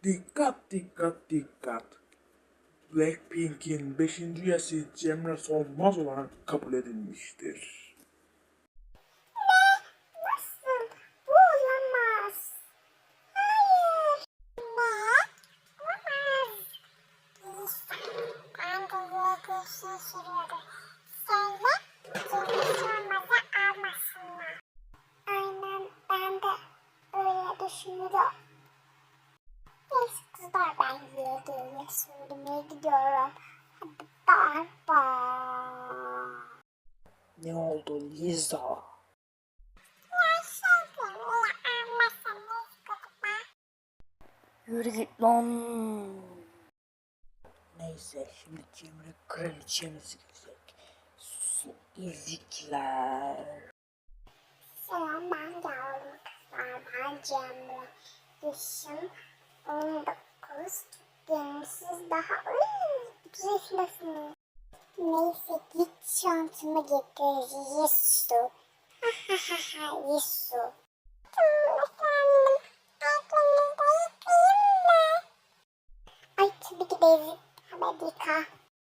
Dikkat dikkat dikkat. Blackpink'in 5. üyesi Cemre Solmaz olarak kabul edilmiştir. Nasıl? Ben yediğimi söylemeye gidiyorum. Hadi bay. Ne oldu Liza? Yürü git lan. Neyse şimdi Cemre kraliçemiz gidecek. Susun ezikler. Selam ben geldim kızlar. Ben Cemre. Yaşım 19. Gençsiz daha güzelsiniz. Neyse git şansımı getir Yesu. Yesu. Tamam efendim. Aklınızda yıkayayım mı? Ay tabii ki de bir dakika.